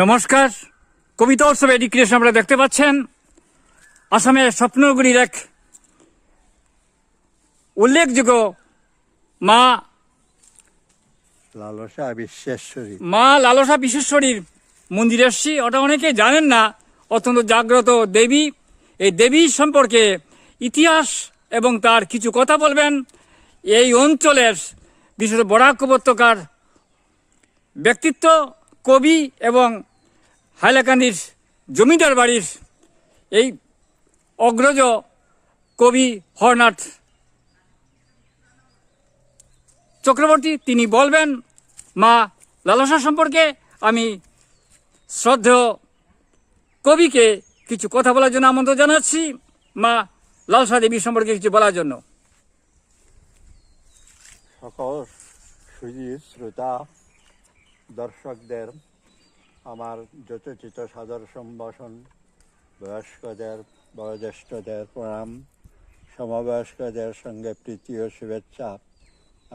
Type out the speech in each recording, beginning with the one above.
নমস্কার। কবিতা উৎসব এডুকেশন আপনারা দেখতে পাচ্ছেন? আসামের স্বপ্নগুলির এক উল্লেখযোগ্য মা লালসা বিশ্বেশ্বরী। মা লালসা বিশ্বশ্বরীর মন্দিরে এসছি। ওটা অনেকে জানেন না অত্যন্ত জাগ্রত দেবী। এই দেবী সম্পর্কে ইতিহাস এবং তার কিছু কথা বলবেন। এই অঞ্চলের বিশেষ বরাক উপত্যকার ব্যক্তিত্ব কবি এবং হাইলাকান্দির জমিদার বাড়ির এই অগ্রজ কবি হরনাথ চক্রবর্তী, তিনি বলবেন, মা লালসা সম্পর্কে আমি শ্রদ্ধেয় কবিকে কিছু কথা বলার জন্য আমন্ত্রণ জানাচ্ছি, মা লালসা দেবী সম্পর্কে কিছু বলার জন্য। সকল শ্রোতা দর্শকদের, আমার যথোচিত সাদর সম্ভাষণ, বয়স্কদের, বয়োজ্যেষ্ঠদের প্রণাম, সমবয়স্কদের সঙ্গে প্রীতি ও শুভেচ্ছা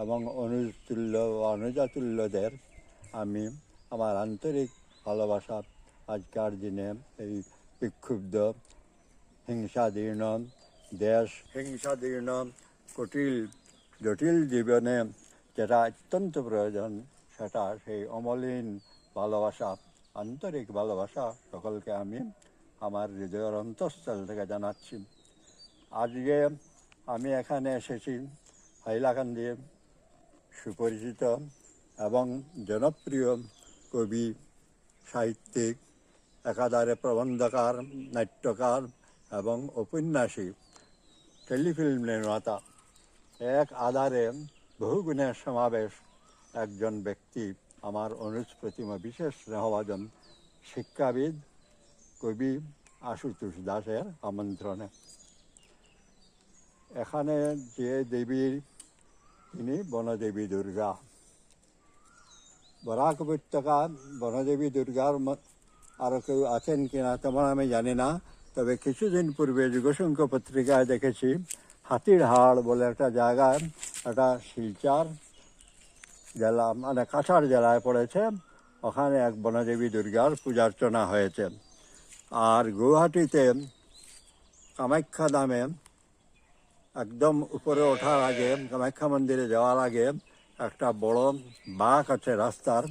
এবং অনুতুল্য ও অনুজাতুল্যদের আমি আমার আন্তরিক ভালোবাসা আজকার দিনে এই বিক্ষুব্ধ, হিংসাদীর্ণ, দেশ হিংসাদীর্ণ, কটিল, জটিল জীবনে যেটা অত্যন্ত প্রয়োজন। সেটা সেই অমলিন ভালোবাসা, আন্তরিক ভালোবাসা সকলকে আমি আমার হৃদয়ের অন্তঃস্থল থেকে জানাচ্ছি। আজকে আমি এখানে এসেছি হাইলাকান্দি সুপরিচিত এবং জনপ্রিয় কবি, সাহিত্যিক, একাধারে প্রবন্ধকার, নাট্যকার এবং ঔপন্যাসিক টেলিফিল্ম নির্মাতা। এক আধারে বহুগুণের সমাবেশ একজন ব্যক্তি আমার অনুজ প্রতিমা বিশেষ স্নেহভাজন শিক্ষাবিদ, কবি আশুতোষ দাসের আমন্ত্রণে। এখানে যে দেবীর, তিনি বনদেবী দুর্গা। বরাক উপত্যকা বনদেবী দুর্গার আরও কেউ আছেন কিনা তেমন আমি জানি না, তবে কিছুদিন পূর্বে যুগসংখ্য পত্রিকায় দেখেছি হাতির হাড় বলে একটা জায়গায় একটা শিলচার। জেলা মানে কাছাড় জেলায় পড়েছে। ওখানে এক বনদেবী দুর্গার পূজার্চনা হয়েছে। আর গুয়াহাটিতে কামাখ্যা দামে একদম উপরে ওঠার আগে, কামাখ্যা মন্দিরে যাওয়ার আগে একটা বড় বাঁক আছে রাস্তার,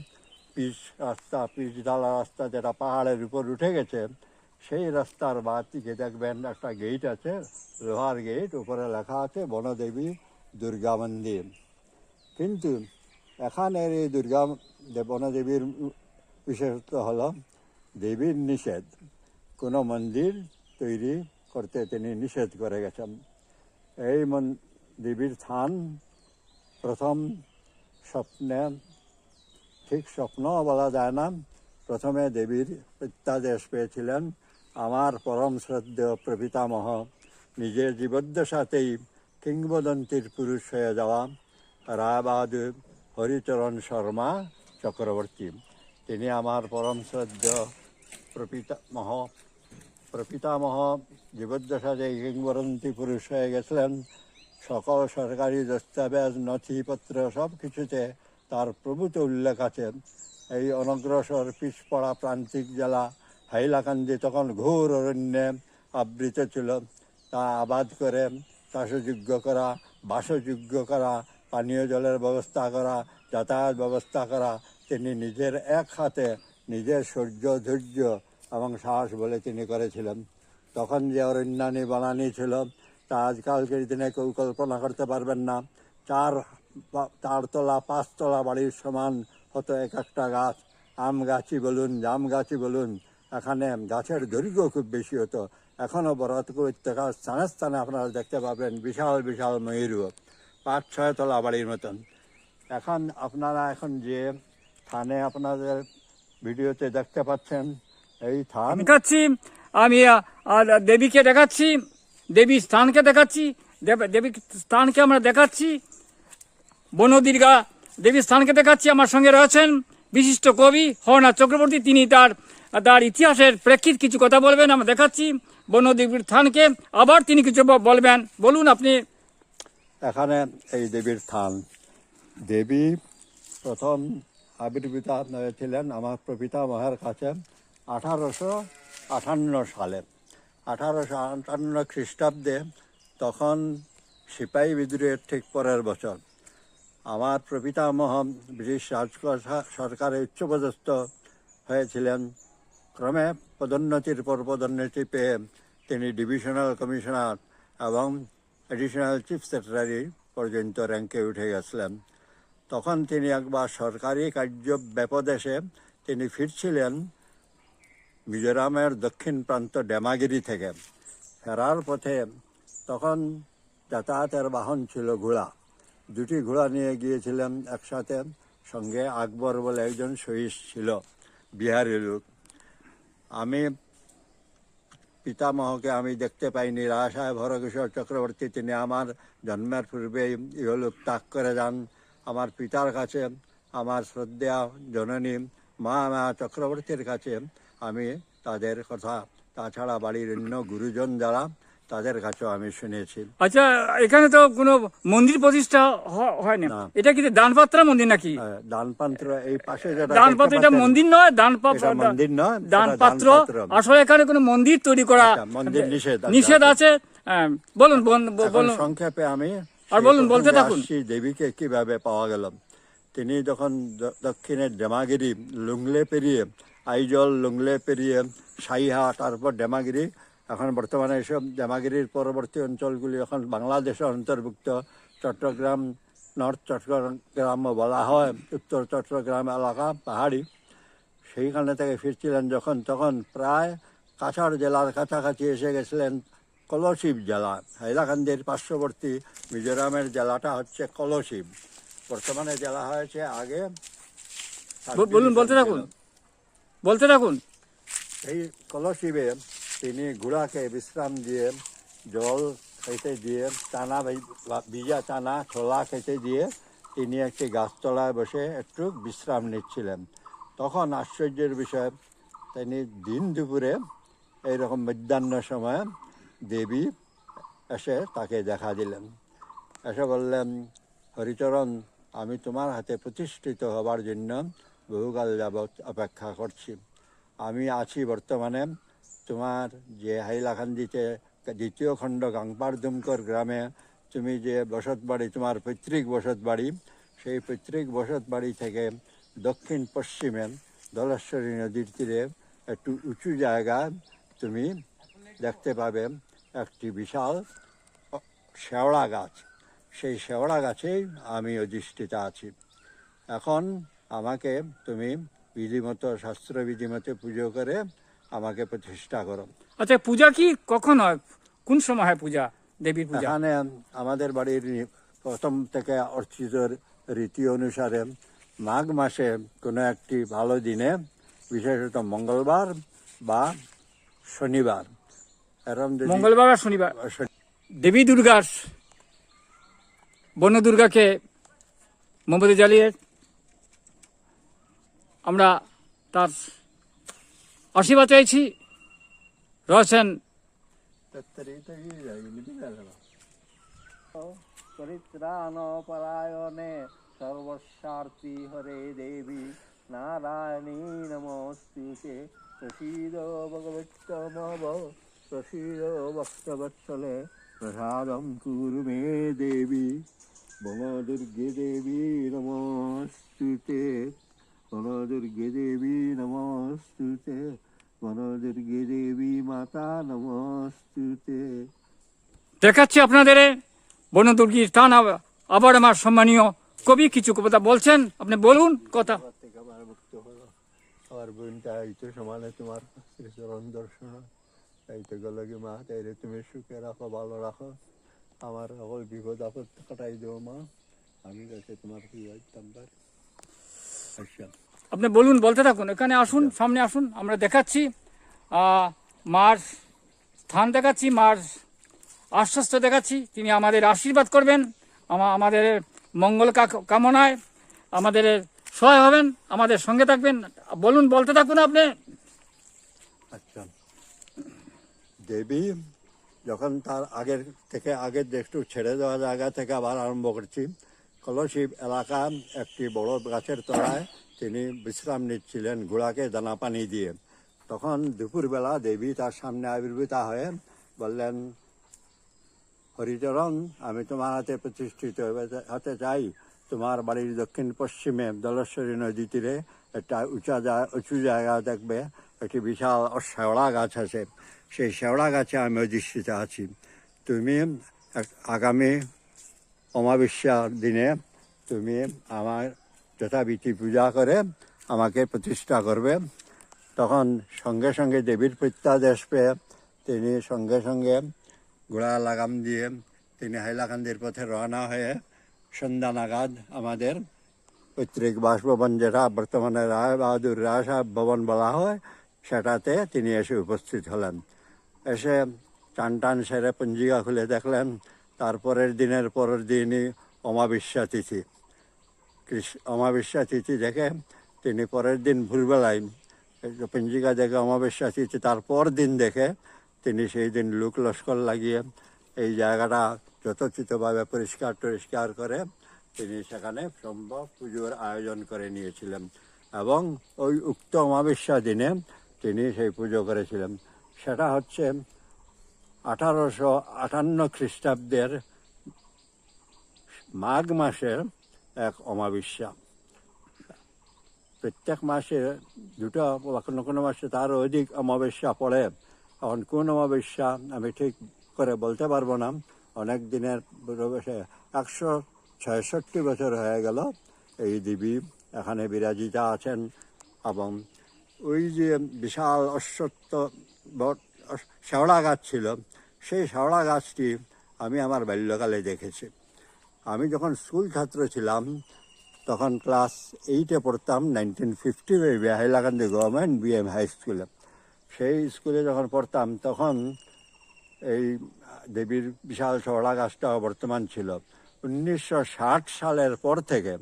পিচ রাস্তা, পিচ ঢালা রাস্তা যেটা পাহাড়ের উপর উঠে গেছে। সেই রাস্তার বাঁ দিকে দেখবেন একটা গেট আছে, লোহার গেট, উপরে লেখা আছে বনদেবী দুর্গা মন্দির। কিন্তু এখানের এই দুর্গা দে- বনদেবীর বিশেষত্ব হলো দেবীর নিষেধ কোনো মন্দির তৈরি করতে তিনি নিষেধ করে গেছেন এই মন দেবীর স্থান প্রথম স্বপ্নে ঠিক স্বপ্ন বলা যায় না প্রথমে দেবীর প্রত্যাদেশ পেয়েছিলেন আমার পরম শ্রদ্ধেয় প্রপিতামহ নিজের জীবদ্দশাতেই কিংবদন্তির পুরুষ হয়ে যাওয়া রায়বাহাদুর হরিচরণ শর্মা চক্রবর্তী। তিনি আমার পরম শ্রদ্ধেয় প্রপিতামহ প্রপিতামহ জীবদ্দশাতে কিংবদন্তি পুরুষ হয়ে গেছিলেন, সকল সরকারি দস্তাবেজ, নথিপত্র সব কিছুতে তার প্রভূত উল্লেখ আছে। এই অনগ্রসর পিছপড়া প্রান্তিক জেলা হাইলাকান্দি তখন ঘোর অরণ্যে আবৃত ছিল। তা আবাদ করে, চাষযোগ্য করা, বাসযোগ্য করা পানীয় জলের ব্যবস্থা করা, যাতায়াত ব্যবস্থা করা, তিনি নিজের এক হাতে নিজের সৌর্য, ধৈর্য এবং সাহস বলে তিনি করেছিলেন। তখন যে অরণ্যানী বানানি ছিল, তা আজকালকের দিনে কেউ কল্পনা করতে পারবেন না। চার চারতলা পাঁচতলা বাড়ির সমান হতো এক একটা গাছ। আম গাছই বলুন, জাম গাছই বলুন, এখানে গাছের দৈর্ঘ্য খুব বেশি হতো। এখনও বরাত উপত্যকার স্থানে স্থানে আপনারা দেখতে পাবেন বিশাল বিশাল ময়ূরও পাঁচ ছয় তলা বাড়ির মতন। এখন আপনারা এখন যে থানে আপনাদের ভিডিওতে দেখতে পাচ্ছেন, এই থান দেখাচ্ছি, আমি আর দেবীকে দেখাচ্ছি দেবীর স্থানকে দেখাচ্ছি, দেব- স্থানকে আমরা দেখাচ্ছি, বনদীর্ঘা দেবীর স্থানকে দেখাচ্ছি, আমার সঙ্গে রয়েছেন বিশিষ্ট কবি হরনাথ চক্রবর্তী, তিনি তার তার ইতিহাসের প্রেক্ষিত কিছু কথা বলবেন, আমরা দেখাচ্ছি বনদেবীর স্থানকে, আবার তিনি কিছু বলবেন। বলুন আপনি। এখানে এই দেবীর স্থান। দেবী প্রথম আবির্ভূত হয়েছিলেন আমার প্রপিতামহের কাছে আঠারোশো আটান্ন সালে। আঠারোশো আটান্ন খ্রিস্টাব্দে তখন সিপাহী বিদ্রোহের ঠিক পরের বছর। আমার প্রপিতামহ ব্রিটিশ রাজ সরকারের উচ্চপদস্থ হয়েছিলেন। ক্রমে পদোন্নতির পর পদোন্নতি পেয়ে তিনি ডিভিশনাল কমিশনার এবং এডিশনাল চিফ সেক্রেটারি পর্যন্ত র্যাঙ্কে উঠে গেছিলেন। তখন তিনি একবার সরকারি কার্য ব্যাপদেশে তিনি ফিরছিলেন মিজোরামের দক্ষিণ প্রান্ত ডেমাগিরি থেকে। ফেরার পথে তখন যাতায়াতের বাহন ছিল ঘোড়া। দুটি ঘোড়া নিয়ে গিয়েছিলেন একসাথে, সঙ্গে আকবর বলে একজন শহীদ ছিল, বিহারি লোক। আমি পিতামহকে আমি দেখতে পাইনি। রাজাসাহেব হরকিশোর চক্রবর্তী, তিনি আমার জন্মের পূর্বেই ইহলোক ত্যাগ করে যান। আমার পিতার কাছে, আমার শ্রদ্ধা জননী মা মা চক্রবর্তীর কাছে আমি তাদের কথা। তাছাড়া বাড়ির অন্য গুরুজন যারা তাদের কাছেও আমি শুনেছি আচ্ছা এখানে তো কোনো মন্দির প্রতিষ্ঠা হ- হয় না না। এটা কি দানপাত্রা মন্দির নাকি আহ, দানপাত্র এই পাশে যেটা দানপাত্র এটা মন্দির নয় দানপাত্র মন্দির নয়, দানপাত্র। আসলে এখানে কোনো মন্দির তৈরি করা আচ্ছা, মন্দির নিষেধ আছে। নিষেধ আছে হ্যাঁ, বলুন বলুন সংক্ষেপে আমি আর বলুন, বলতে থাকুন। দেবীকে কীভাবে পাওয়া গেল তিনি যখন দক্ষিণের ডেমাগিরি লুংলে পেরিয়ে আইজল লুংলে পেরিয়ে সাইহা তারপর ডেমাগিরি এখন বর্তমানে এসব ডেমাগিরির পরবর্তী অঞ্চলগুলি এখন বাংলাদেশের অন্তর্ভুক্ত। চট্টগ্রাম নর্থ চট্টগ্রাম বলা হয় উত্তর চট্টগ্রাম এলাকা পাহাড়ি। সেইখানে থেকে ফিরছিলেন যখন তখন প্রায় কাছাড় জেলার কাছাকাছি এসে গেছিলেন কলসিব জেলা। হাইলাকান্দির পার্শ্ববর্তী মিজোরামের জেলাটা হচ্ছে কলসিব। বর্তমানে জেলা হয়েছে আগে বলুন বলতে থাকুন। বলতে থাকুন। এই কলসিবে তিনি ঘোড়াকে বিশ্রাম দিয়ে, জল খেতে দিয়ে বা- ভিজা চানা, ছোলা খেতে দিয়ে তিনি একটি গাছতলায় বসে একটু বিশ্রাম নিচ্ছিলেন। তখন আশ্চর্যের বিষয়, তিনি দিন দুপুরে এইরকম মধ্যাহ্ন সময় দেবী এসে তাকে দেখা দিলেন। এসে বললেন, হরিচরণ, আমি তোমার হাতে প্রতিষ্ঠিত হবার জন্য বহুকাল যাবৎ অপেক্ষা করছি। আমি আছি বর্তমানে তোমার যে হাইলাকান্দিতে দ্বিতীয় খণ্ড গাংপাড় দুমকর গ্রামে তুমি যে বসত বাড়ি, তোমার পৈতৃক বসত বাড়ি, সেই পৈতৃক বসত বাড়ি থেকে দক্ষিণ পশ্চিমে দলেশ্বরী নদীর তীরে একটু উঁচু জায়গায় তুমি দেখতে পাবে একটি বিশাল শেওড়া গাছ। সেই শেওড়া গাছেই আমি অধিষ্ঠিত আছি। এখন আমাকে তুমি বিধিমতো শাস্ত্রবিধি মতো পুজো করে আমাকে প্রতিষ্ঠা করো। আচ্ছা পূজা কি কখন হয়? কোন সময় হয় পূজা দেবীর পূজা? এখানে আমাদের বাড়ির প্রথম থেকে অর্চিত রীতি অনুসারে মাঘ মাসে কোনো একটি ভালো দিনে বিশেষত মঙ্গলবার বা শনিবার। এরম মঙ্গলবার আর শনিবার। দেবী দুর্গার বন্য দুর্গাকে মোমবাতি জ্বালিয়ে আমরা তার আশীর্বাদ চাইছি। রয়েছেন সর্বস্বার্থী হরে দেবী। নারায়ণী নমস্তুতে প্রসীদ ভগবত্তমব প্রসীদ ভক্তবৎসলে প্রসাদম কুরু মে দেবী। মম দুর্গে দেবী নমস্তুতে। দেবী নমস্তুতে মম দুর্গে দেবী মাতা নমস্তুতে দেখাচ্ছি আপনাদের বনদুর্গীর টান আব- আবার আমার সম্মানীয় কবি কিছু কথা বলছেন। আপনি বলুন কথা। আমার বোনটা এই তো সমানে তোমার শ্রীচরণ দর্শন। এই তো গেল কি মা তাইলে তুমি সুখে রাখো ভালো রাখো। আমার সকল বিপদ আপদ কাটাই দেও মা। আমি কাছে তোমার কি আচ্ছা আপনি বলুন, বলতে থাকুন। এখানে আসুন, সামনে আসুন, আমরা দেখাচ্ছি মার স্থান দেখাচ্ছি, মার আশ্বস্ত দেখাচ্ছি। তিনি আমাদের আশীর্বাদ করবেন আমাদের মঙ্গল কামনায় আমাদের সহায় হবেন, আমাদের সঙ্গে থাকবেন। বলুন, বলতে থাকুন আপনি। আচ্ছা। দেবী, যখন তার আগের থেকে আগের একটু ছেড়ে দেওয়া জায়গা থেকে আবার আরম্ভ করছি কলসিব এলাকা একটি বড় গাছের তলায় তিনি বিশ্রাম নিচ্ছিলেন ঘোড়াকে দানা পানি দিয়ে। তখন দুপুরবেলা দেবী তার সামনে আবির্ভূতা হয়ে বললেন, হরিচরণ, আমি তোমার হাতে প্রতিষ্ঠিত হতে- চাই। তোমার বাড়ির দক্ষিণ পশ্চিমে দলেশ্বরী নদী তীরে একটা উঁচা উঁচু জায়গা দেখবে। একটি বিশাল শেওড়া গাছ আছে। সেই শেওড়া গাছে আমি অধিষ্ঠিত আছি। তুমি আগামী অমাবস্যা দিনে তুমি আমার যথাবিধি পূজা করে আমাকে প্রতিষ্ঠা করবে। তখন সঙ্গে সঙ্গে দেবীর প্রত্যাদেশ পেয়ে তিনি সঙ্গে সঙ্গে ঘোড়া লাগাম দিয়ে তিনি হাইলাকান্দির পথে রওনা হয়ে সন্ধ্যা নাগাদ আমাদের পৈতৃক বাসভবন যেটা বর্তমানে রায় বাহাদুর রায় সাহেব ভবন বলা হয়, সেটাতে তিনি এসে উপস্থিত হলেন। এসে টান টান সেরে পঞ্জিকা খুলে দেখলেন তারপরের দিনের পরের দিনই অমাবস্যা তিথি। অমাবস্যা তিথি দেখে তিনি পরের দিন ভোরবেলায় এই পঞ্জিকা দেখে অমাবস্যা তিথি, তারপর দিন দেখে তিনি সেই দিন লোক লস্কর লাগিয়ে এই জায়গাটা যথোচিতভাবে পরিষ্কার টরিষ্কার করে তিনি সেখানে সম্ভব পুজোর আয়োজন করে নিয়েছিলেন এবং ওই উক্ত অমাবস্যা দিনে তিনি সেই পুজো করেছিলেন। সেটা হচ্ছে আঠারোশো আটান্ন খ্রিস্টাব্দের মাঘ মাসের এক অমাবস্যা। প্রত্যেক মাসে দুটো কোনো কোনো মাসে তারও অধিক অমাবস্যা পড়ে। এখন কোন অমাবস্যা আমি ঠিক করে বলতে পারব না। অনেক দিনের একশো ছয়ষট্টি বছর হয়ে গেল। এই দেবী এখানে বিরাজিতা আছেন এবং ওই যে বিশাল অশ্বত্থ বট শেওড়া গাছ ছিল, সেই শেওড়া গাছটি আমি আমার বাল্যকালে দেখেছি। আমি যখন স্কুল ছাত্র ছিলাম, তখন ক্লাস এইটে পড়তাম nineteen fifty Hailakandi government BM high স্কুলে সেই স্কুলে যখন পড়তাম, তখন এই দেবীর বিশাল শেওড়া গাছটা বর্তমান ছিল। উনিশশো ষাট সালের পর থেকে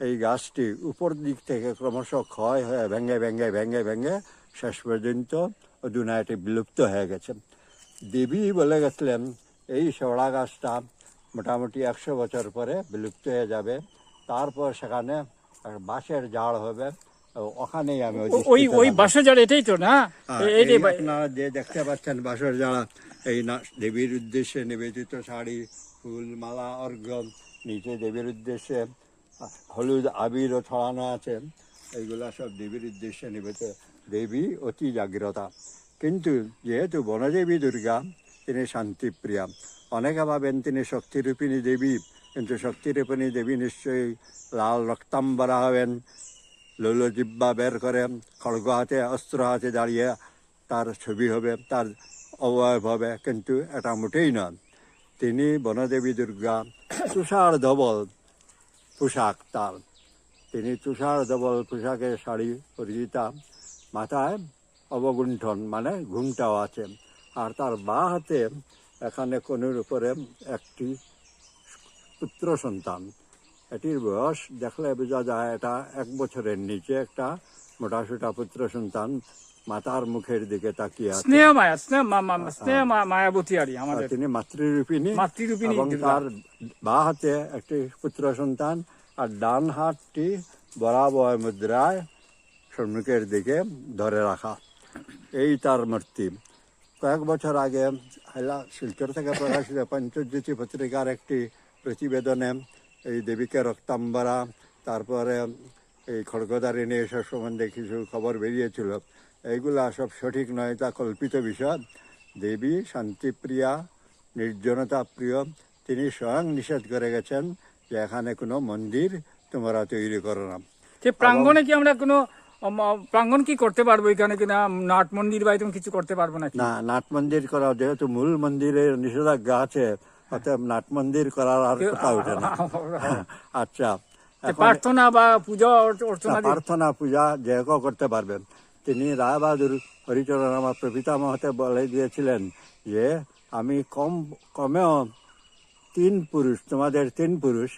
এই গাছটি উপর দিক থেকে ক্রমশ ক্ষয় হয়ে ভেঙে ভেঙে ভেঙে ভেঙে শেষ পর্যন্ত দুনায়টি বিলুপ্ত হয়ে গেছে। দেবী বলে গেছিলেন এই শেওড়া গাছটা মোটামুটি একশো বছর পরে বিলুপ্ত হয়ে যাবে। তারপর সেখানে বাঁশের জাড় হবে। ওখানেই আমি ওই ওই। বাসা যার এটাই তো না? হ্যাঁ, আপনারা যে দেখতে পাচ্ছেন বাঁশের যারা এই না দেবীর উদ্দেশ্যে নিবেদিত শাড়ি ফুল মালা অর্ঘ্য নিচে দেবীর উদ্দেশ্যে হলুদ আবিরও ছড়ানো আছে। এইগুলা সব দেবীর উদ্দেশ্যে নিবেদিত। দেবী অতি জাগ্রতা কিন্তু যেহেতু বনদেবী দুর্গা তিনি শান্তিপ্রিয়া অনেকে ভাবেন তিনি শক্তিরূপিণী দেবী কিন্তু শক্তিরূপিণী দেবী নিশ্চয়ই লাল রক্তাম্বরা হবেন লৌলজিব্বা বের করে খড়গ হাতে অস্ত্র হাতে দাঁড়িয়ে তার ছবি হবে তার অবয়ব হবে কিন্তু এটা মোটেই নয় তিনি বনদেবী দুর্গা তুষার ধবল পোশাক তার তিনি তুষার ধবল পোশাকের শাড়ি পরিহিতা মাথায় অবগুণ্ঠন মানে ঘুমটাও আছে। আর তার বা হাতে এখানে কনুর উপরে একটি পুত্র সন্তান। এটির বয়স দেখলে বোঝা যায় এটা এক বছরের নিচে একটা মোটাসোটা পুত্র সন্তান মাতার মুখের দিকে তাকিয়ে আছে। স্নেহ মায়া স্নেহ স্নেহ মায়াবতী আর আমাদের। তিনি মাতৃরূপিণী মাতৃরূপিণী এবং তার বা হাতে একটি পুত্র সন্তান আর ডান হাতটি বরাবর মুদ্রায় সম্মুখের দিকে ধরে রাখা। এই তার মূর্তি। কয়েক বছর আগে হাইলা শিলচর থেকে প্রকাশিত পঞ্চজ্যোতি পত্রিকার একটি প্রতিবেদনে এই দেবীকে রক্তাম্বরা তারপরে এই খড়গদারিণী এসব সম্বন্ধে কিছু খবর বেরিয়েছিল। এইগুলা সব সঠিক নয় তা কল্পিত বিষয়। দেবী শান্তিপ্রিয়া নির্জনতা প্রিয় তিনি স্বয়ং নিষেধ করে গেছেন যে এখানে কোনো মন্দির তোমরা তৈরি করো না। প্রাঙ্গণে কি আমরা কোনো উম, প্রাঙ্গণ কি করতে পারব এখানে কিনা? নাট মন্দির বা এরকম কিছু করতে পারব নাকি? না নাট মন্দির করা যেহেতু মূল মন্দিরের নিষেধাজ্ঞা আছে অতএব নাট মন্দির করার আর কথা ওঠে না। আচ্ছা। প্রার্থনা বা পূজা অর্চনা প্রার্থনা পূজা যে করতে পারবেন। তিনি রায়বাহাদুর হরিচরণ আমার প্রপিতামহতে বলে দিয়েছিলেন যে আমি কম কমেও তিন পুরুষ তোমাদের তিন পুরুষ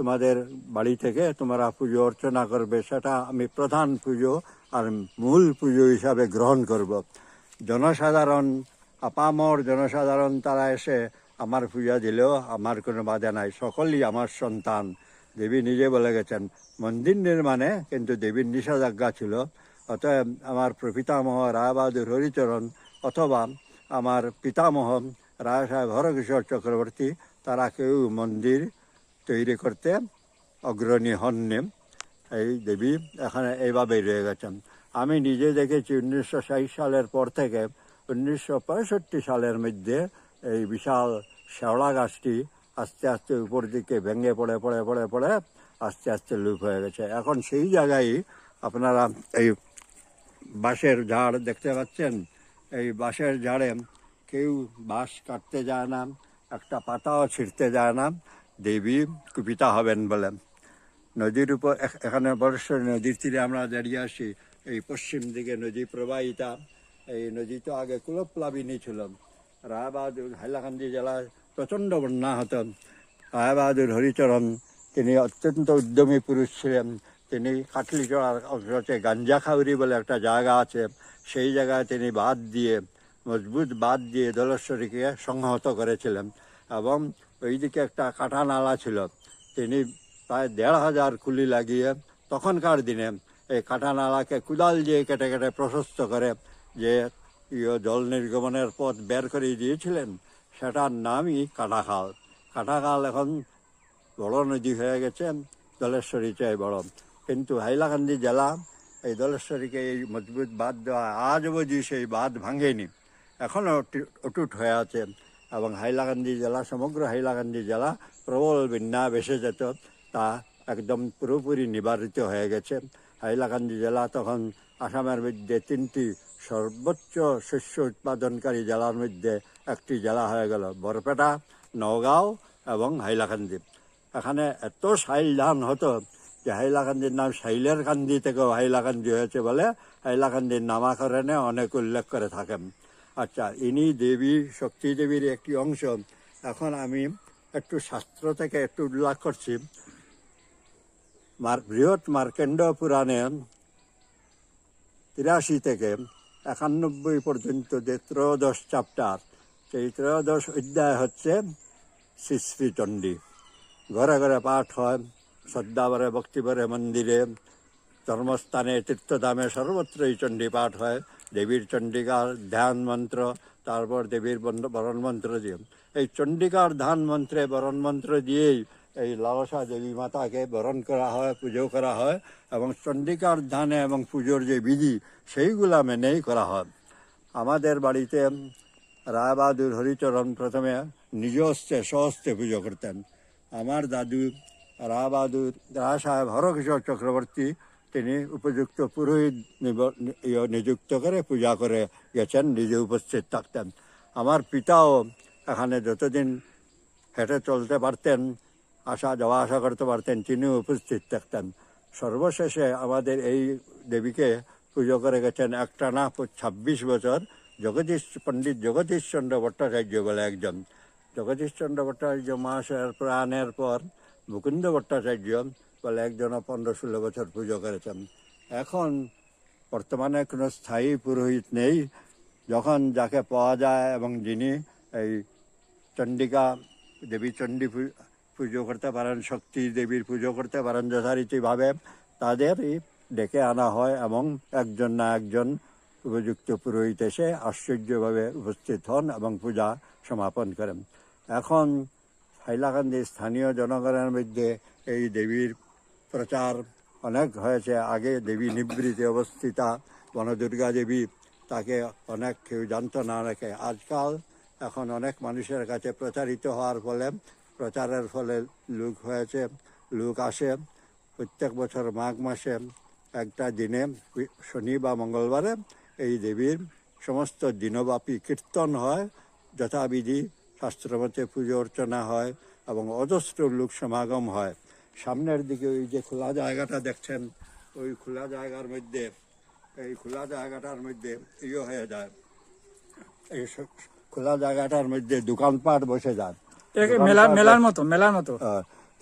তোমাদের বাড়ি থেকে তোমরা পুজো অর্চনা করবে, সেটা আমি প্রধান পুজো আর মূল পুজো হিসাবে গ্রহণ করব। জনসাধারণ, আপামর জনসাধারণ তারা এসে আমার পূজা দিলেও আমার কোনো বাধা নাই, সকলেই আমার সন্তান। দেবী নিজে বলে গেছেন, মন্দির নির্মাণে কিন্তু দেবীর নিষেধাজ্ঞা ছিল, অতএব আমার প্রপিতামহ রায়বাহাদুর হরিচরণ অথবা আমার পিতামহ রায় সাহেব হরকিশোর চক্রবর্তী, তারা কেউ মন্দির তৈরি করতে অগ্রণী হননি। এই দেবী এখানে এইভাবেই রয়ে গেছেন। আমি নিজে দেখেছি উনিশশো ষাট সালের পর থেকে উনিশশো পঁয়ষট্টি সালের মধ্যে এই বিশাল শেওড়া গাছটি আস্তে আস্তে উপর দিকে ভেঙে পড়ে পড়ে পড়ে পড়ে আস্তে আস্তে লুপ হয়ে গেছে। এখন সেই জায়গায় আপনারা এই বাঁশের ঝাড় দেখতে পাচ্ছেন। এই বাঁশের ঝাড়ে কেউ বাঁশ কাটতে যায় না, একটা পাতাও ছিঁড়তে যায় না। দেবী কুপিতা হবেন বলে। নদীর উপর এখানে বড়শ্বর নদীর তীরে আমরা দাঁড়িয়ে আসি এই পশ্চিম দিকে নদী প্রবাহিতা। এই নদী তো আগে কুলপ্লাবিনী ছিল। রায়বাহাদুর হাইলাকান্দি জেলায় প্রচণ্ড বন্যা হতো। রায়বাহাদুর হরিচরণ, তিনি অত্যন্ত উদ্যমী পুরুষ ছিলেন। তিনি কাটলিচড়ার অংশে গাঞ্জাখাউরি বলে একটা জায়গা আছে। সেই জায়গায় তিনি বাদ দিয়ে, মজবুত বাদ দিয়ে দলেশ্বরীকে সংহত করেছিলেন। এবং ওইদিকে একটা কাটা নালা ছিল। তিনি প্রায় দেড় হাজার কুলি লাগিয়ে তখনকার দিনে এই কাটা নালাকে কুদাল দিয়ে কেটে কেটে প্রশস্ত করে যে ইয়ে জল নির্গমনের পথ বের করে দিয়েছিলেন, সেটার নামই কাটাখাল কাটাখাল এখন বড় নদী হয়ে গেছে, দলেশ্বরী চেয়ে বড়। কিন্তু হাইলাকান্দি জেলা এই দলেশ্বরীকে এই মজবুত বাঁধ দেওয়া আজ অবধি সেই বাঁধ ভাঙেনি। এখনও অটু- অটুট হয়ে আছে। এবং হাইলাকান্দি জেলা সমগ্র হাইলাকান্দি জেলা প্রবল বন্যা ভেসে যেত তা একদম পুরোপুরি নিবারিত হয়ে গেছে হাইলাকান্দি জেলা তখন আসামের মধ্যে তিনটি সর্বোচ্চ শস্য উৎপাদনকারী জেলার মধ্যে একটি জেলা হয়ে গেল বরপেটা নগাঁও এবং হাইলাকান্দি এখানে এত সাইল ধান হতো যে হাইলাকান্দির নাম সাইলের কান্দি থেকেও হাইলাকান্দি হয়েছে বলে হাইলাকান্দির নামাকরণে অনেক উল্লেখ করে থাকেন আচ্ছা ইনি দেবী শক্তি দেবীর একটি অংশ। এখন আমি একটু শাস্ত্র থেকে একটু উল্লেখ করছি। বৃহৎ মার্কেন্ড পুরাণে তিরাশি থেকে একানব্বই পর্যন্ত যে ত্রয়োদশ চ্যাপ্টার সেই ত্রয়োদশ অধ্যায় হচ্ছে শ্রী শ্রী চণ্ডী ঘরে ঘরে পাঠ হয় শ্রদ্ধাবরে ভক্তিবরে মন্দিরে, ধর্মস্থানে, তীর্থধামে সর্বত্রই চণ্ডী পাঠ হয়। দেবীর চণ্ডিকার ধ্যান মন্ত্র, তারপর দেবীর বরণ মন্ত্র দিয়ে। এই চণ্ডিকার ধ্যান মন্ত্রে, বরণ মন্ত্র দিয়েই এই লালসা দেবী মাতাকে বরণ করা হয়, পুজো করা হয়, এবং চণ্ডিকার ধ্যানে এবং পুজোর যে বিধি, সেইগুলা মেনেই করা হয়। আমাদের বাড়িতে রায়বাহাদুর হরিচরণ প্রথমে নিজ হস্তে স্বহস্তে পুজো করতেন। আমার দাদু রায়বাহাদুর, রায় সাহেব হরকিশোর চক্রবর্তী তিনি উপযুক্ত পুরোহিত নিযুক্ত করে পূজা করে গেছেন নিজে উপস্থিত থাকতেন আমার পিতাও এখানে যতদিন হেঁটে চলতে পারতেন আসা যাওয়া আসা করতে পারতেন তিনিও উপস্থিত থাকতেন সর্বশেষে আমাদের এই দেবীকে পুজো করে গেছেন একটানা ছাব্বিশ বছর জগদীশ পণ্ডিত জগদীশ চন্দ্র ভট্টাচার্য বলে একজন জগদীশ চন্দ্র ভট্টাচার্য মহাশয়ের প্রাণের পর মুকুন্দ ভট্টাচার্য বলে একজন পনেরো ষোলো বছর পুজো করেছেন। এখন বর্তমানে কোনো স্থায়ী পুরোহিত নেই। যখন যাকে পাওয়া যায় এবং যিনি এই চণ্ডিকা দেবী চণ্ডী পুজো করতে পারেন, শক্তি দেবীর পুজো করতে পারেন যথারীতিভাবে, তাদেরই ডেকে আনা হয় এবং একজন না একজন উপযুক্ত পুরোহিত এসে আশ্চর্যভাবে উপস্থিত হন এবং পূজা সমাপন করেন। এখন হাইলাকান্দি স্থানীয় জনগণের মধ্যে এই দেবীর প্রচার অনেক হয়েছে। আগে দেবী নিবৃত্তি অবস্থিতা, বনদুর্গা দেবী, তাকে অনেক কেউ জানতো না রেখে। আজকাল এখন অনেক মানুষের কাছে প্রচারিত হওয়ার ফলে, প্রচারের ফলে লোক হয়েছে, লোক আসে। প্রত্যেক বছর মাঘ মাসে একটা দিনে, শনি বা মঙ্গলবারে এই দেবীর সমস্ত দিনব্যাপী কীর্তন হয়, যথাবিধি শাস্ত্রমতে পুজো অর্চনা হয় এবং অজস্র লোক সমাগম হয়। সামনের দিকে ওই যে খোলা জায়গাটা দেখছেন ওই খোলা জায়গার মধ্যে এই খোলা জায়গাটার মধ্যে ইয়ে হয়ে যায়। এই খোলা জায়গাটার মধ্যে দোকানপাট বসে যায়। মেলা মেলার মতো মেলার মতো।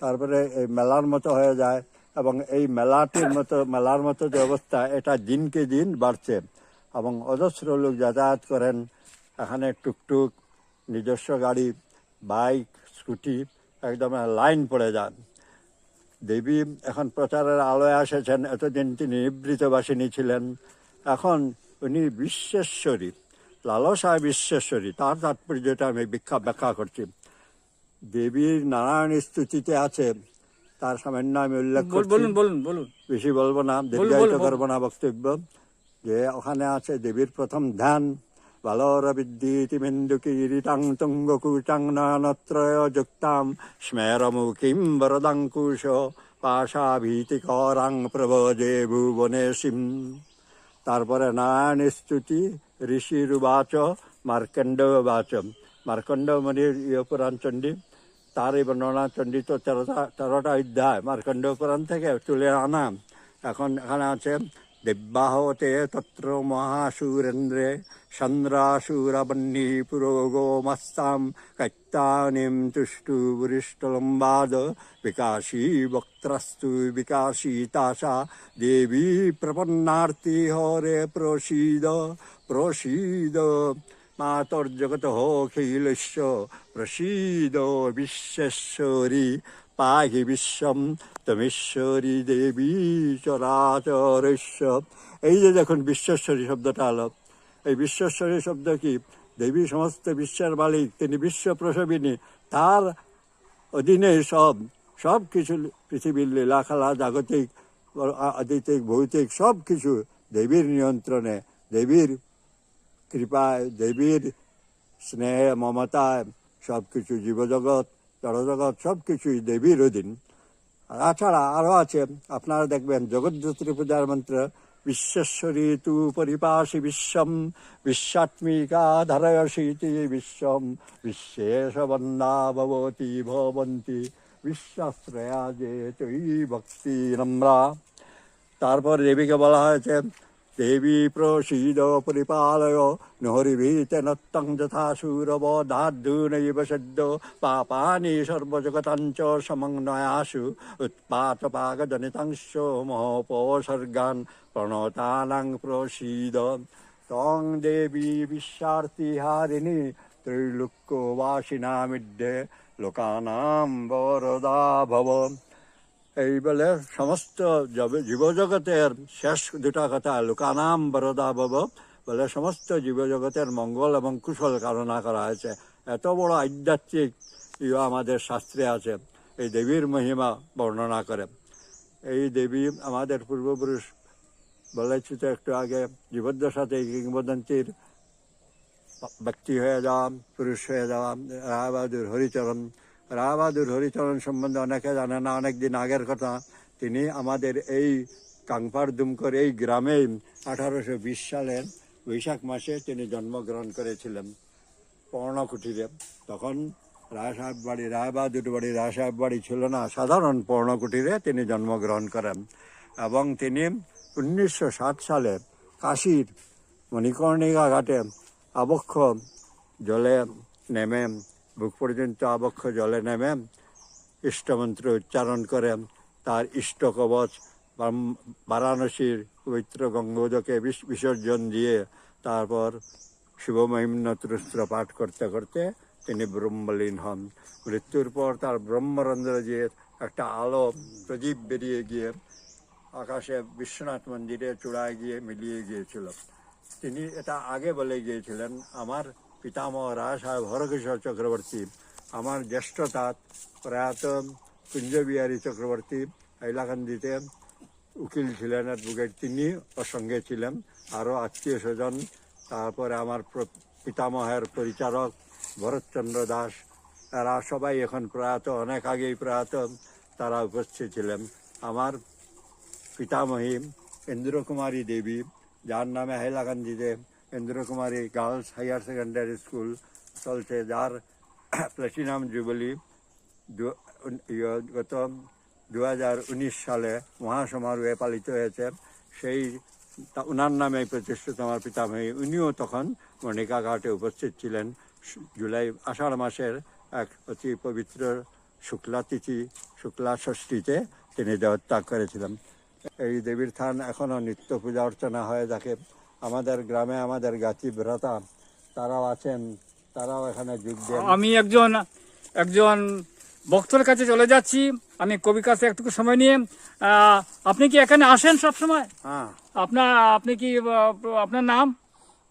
তারপরে এই মেলার মতো হয়ে যায় এবং এই মেলাটির মতো মেলার মতো যে অবস্থা এটা দিনকে দিন বাড়ছে এবং অজস্র লোক যাতায়াত করেন। এখানে টুকটুক নিজস্ব গাড়ি বাইক স্কুটি একদম লাইন পড়ে যান দেবী এখন প্রচারের আলোয় এসেছেন এতদিন তিনি নিবৃতবাসিনী ছিলেন। এখন উনি বিশ্বেশ্বরী লালসায় বিশ্বেশ্বরী। তার তাৎপর্যটা আমি ব্যাখ্যা ব্যাখ্যা করছি। দেবীর নারায়ণ স্তুতিতে আছে তার সামান্য আমি উল্লেখ বলুন বলুন বলুন। বেশি বলব না দীর্ঘায়িত করব না বক্তব্য যে ওখানে আছে দেবীর প্রথম ধ্যান। তুঙ্গ কুচাং নয়নত্রয় যুক্তাম স্মেরমুকিম বরদাঙ্কুশ পাশা ভীতিকরাং প্রভজে ভুবনেশিম তারপরে নারায়ণ স্তুতি ঋষির বাচ মার্কণ্ড ইয়ে পুরাণ চণ্ডী তার এই বর্ণনা চণ্ডী তো তেরোটা তেরোটা অধ্যায় মার্কণ্ড পুরাণ থেকে তুলে আনা এখন এখানে আছে দিব্যাহতে তত্র মহাসুরেন্দ্রে চন্দ্রাসুরবন্যী পুরোগো মস্তাম কৈত্তানিম তুষ্টু বরিষ্ঠলম্বাদ বিকাশী বক্ত্রস্তু বিকাশী তাশা দেবী প্রপন্নার্তি হরে প্রসীদ প্রসীদ মাতর্জগত অখিলস্য প্রসীদ বিশ্বেশ্বরী পাহি বিশ্বম তমেশ্বরী দেবী চরাচরস্য এই যে দেখুন, বিশ্বেশ্বরী শব্দটা হলো এই বিশ্বেশ্বরী শব্দ কি? দেবী সমস্ত বিশ্বের মালিক, তিনি বিশ্ব প্রসবিনী তার অধীনে সব সব কিছু পৃথিবীর লীলা, খেলা, জাগতিক, আদিতিক, ভৌতিক, সব কিছু দেবীর নিয়ন্ত্রণে, দেবীর কৃপায়, দেবীর স্নেহে, মমতায়, সব কিছু জীবজগৎ, জড়জগৎ, সব কিছুই দেবীর অধীন। তাছাড়া আরও আছে, আপনারা দেখবেন জগদ্ধাত্রী পূজার মন্ত্র বিশ্বেশ্বরী তু পরিপাশি বিশ্বম বিশ্বাত্মিকা ধরয়সীতি বিশ্বম বিশ্বেশ বন্দা ভবতি ভবন্তি বিশ্বাশ্রয়া যে তুই ভক্তি নম্রা তারপর দেবীকে বলা হয়েছে দেবী প্রসীদ পরিপালয় নহরিভীতে নত্তং যথা সুরব ধাদ্যুনৈব সদ্য পাপানি সর্বজগতাঞ্চ সমন্বয়াসু উৎপাত পাগজনিতাংশ মহোপসর্গান প্রণতানাং প্রসীদ তং দেবী বিশ্বার্থী হারিণী ত্রৈলোক্যবাসিনামিড্যে লোকানাম এই বলে সমস্ত জব- জীবজগতের শেষ দুটা কথা লোকানাম বরদা ভব, বলে সমস্ত জীবজগতের মঙ্গল এবং কুশল কামনা করা হয়েছে। এত বড় আধ্যাত্মিক ইয়ে আমাদের শাস্ত্রে আছে, এই দেবীর মহিমা বর্ণনা করে। এই দেবী আমাদের পূর্বপুরুষ বলেছি তো একটু আগে জীবদ্দশাতে কিংবদন্তির ব্যক্তি হয়ে যাওয়া পুরুষ হয়ে যাওয়া রায়বাহাদুর হরিচরণ রায়বাহাদুর হরিচরণ সম্বন্ধে অনেকে জানে না অনেক দিন আগের কথা। তিনি আমাদের এই কাংপাড় দুমকর এই গ্রামে আঠারোশো বিশ সালের বৈশাখ মাসে তিনি জন্মগ্রহণ করেছিলেন পর্ণকুটিরে। তখন রায় সাহেব বাড়ি, রায়বাহাদুর বাড়ি রায় সাহেব বাড়ি ছিল না, সাধারণ পর্ণকুটিরে তিনি জন্মগ্রহণ করেন। এবং তিনি উনিশশো সাত সালে কাশীর মণিকর্ণিকা ঘাটে আবক্ষ জলে নেমে বুক পর্যন্ত আবক্ষ জলে নেমে ইষ্টমন্ত্র উচ্চারণ করে তার ইষ্ট কবচ বারাণসীর পবিত্র গঙ্গোদকে বিস- বিসর্জন দিয়ে তারপর শিবমহিম্নতুস্ত্র পাঠ করতে করতে তিনি ব্রহ্মলীন হন। মৃত্যুর পর তার ব্রহ্মরন্ধ্র দিয়ে একটা আলো প্রদীপ বেরিয়ে গিয়ে আকাশে বিশ্বনাথ মন্দিরে চূড়ায় গিয়ে মিলিয়ে গিয়েছিল। তিনি এটা আগে বলে গিয়েছিলেন, আমার পিতামহ রায় সাহেব হরকিশোর চক্রবর্তী, আমার জ্যেষ্ঠ তাত প্রয়াত কুঞ্জবিহারী চক্রবর্তী, হাইলাকান্দিতে উকিল ছিলেন অ্যাডভোকেট তিনি সঙ্গে ছিলেন আরও আত্মীয় স্বজন, তারপরে আমার পিতামহের পরিচারক ভরতচন্দ্র দাস এরা সবাই এখন প্রয়াত, অনেক আগেই প্রয়াত, তারা উপস্থিত ছিলেন। আমার পিতামহী ইন্দ্রকুমারী দেবী, যার নামে হাইলাকান্দিতে Indrakumari girls higher secondary school চলছে যার প্লাটিনাম জুবিলি ইয়ে গত দু হাজার উনিশ সালে মহাসমারোহে পালিত হয়েছে। সেই উনার নামে প্রতিষ্ঠিত আমার পিতামহী। উনিও তখন মণিকা ঘাটে উপস্থিত ছিলেন। জুলাই, আষাঢ় মাসের এক অতি পবিত্র শুক্লা তিথি, শুক্লা ষষ্ঠীতে তিনি দেহত্যাগ করেছিলেন। এই দেবীর থান এখনও নিত্য পূজা অর্চনা হয়ে থাকে। আমাদের গ্রামে আমাদের গাছি ভ্রাতা তারাও আছেন তারাও এখানে যোগ দেন। আমি একজন একজন ভক্তর কাছে চলে যাচ্ছি। আমি কবির কাছে একটু সময় নিয়ে আপনি কি এখানে আসেন সব সময় হ্যাঁ। আপনার আপনি কি আপনার নাম?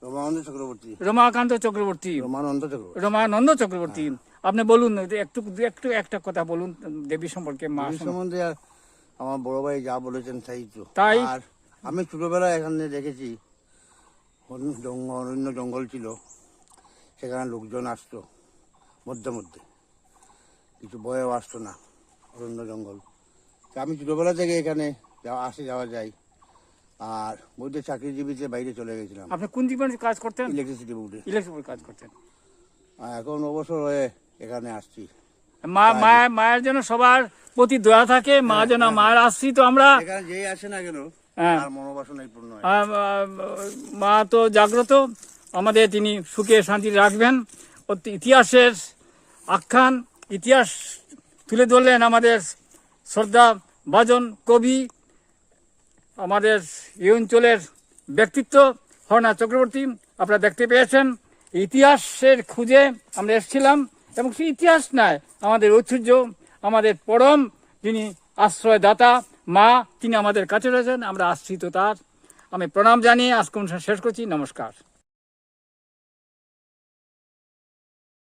রমানন্দ চক্রবর্তী। রমাকান্ত চক্রবর্তী। রমানন্দ চক্রবর্তী। রমানন্দ চক্রবর্তী। আপনি বলুন একটু একটু একটা কথা বলুন দেবী সম্পর্কে মা সম্বন্ধে আমার বড় ভাই যা বলেছেন তাই তো। তাই? আর আমি ছোটবেলায় এখানে দেখেছি অরণ্য জঙ্গল ছিল। সেখানে লোকজন আসতো মধ্যে মধ্যে। কিছু বয়েও আসতো না অরণ্য জঙ্গল। তা আমি ছোটবেলা থেকে এখানে যাওয়া আসে যাওয়া যায়। আর বইতে চাকরিজীবীতে বাইরে চলে গেছিলাম। আপনি কোন জীবনে কাজ করতেন? ইলেকট্রিসিটি বোর্ডে ইলেকট্রিক কাজ করতেন। এখন অবসর হয়ে এখানে আসছি। মা মায়ের মায়ের জন্য সবার প্রতি দয়া থাকে মা যেন মায়ের আশ্রিত আমরা এখানে যেই আসে না কেন হ্যাঁ। মা তো জাগ্রত। আমাদের তিনি সুখে শান্তি রাখবেন। অতি- ইতিহাসের আখ্যান ইতিহাস তুলে ধরলেন আমাদের শ্রদ্ধা বাজন কবি। আমাদের এই অঞ্চলের ব্যক্তিত্ব হরনা চক্রবর্তী আপনারা দেখতে পেয়েছেন। ইতিহাসের খুঁজে আমরা এসেছিলাম এবং সেই ইতিহাস নয় আমাদের ঐতিহ্য আমাদের পরম যিনি আশ্রয়দাতা মা, তিনি আমাদের কাছে রয়েছেন, আমরা আশ্রিত তার। আমি প্রণাম জানিয়ে আজকে অনুষ্ঠান শেষ করছি। নমস্কার।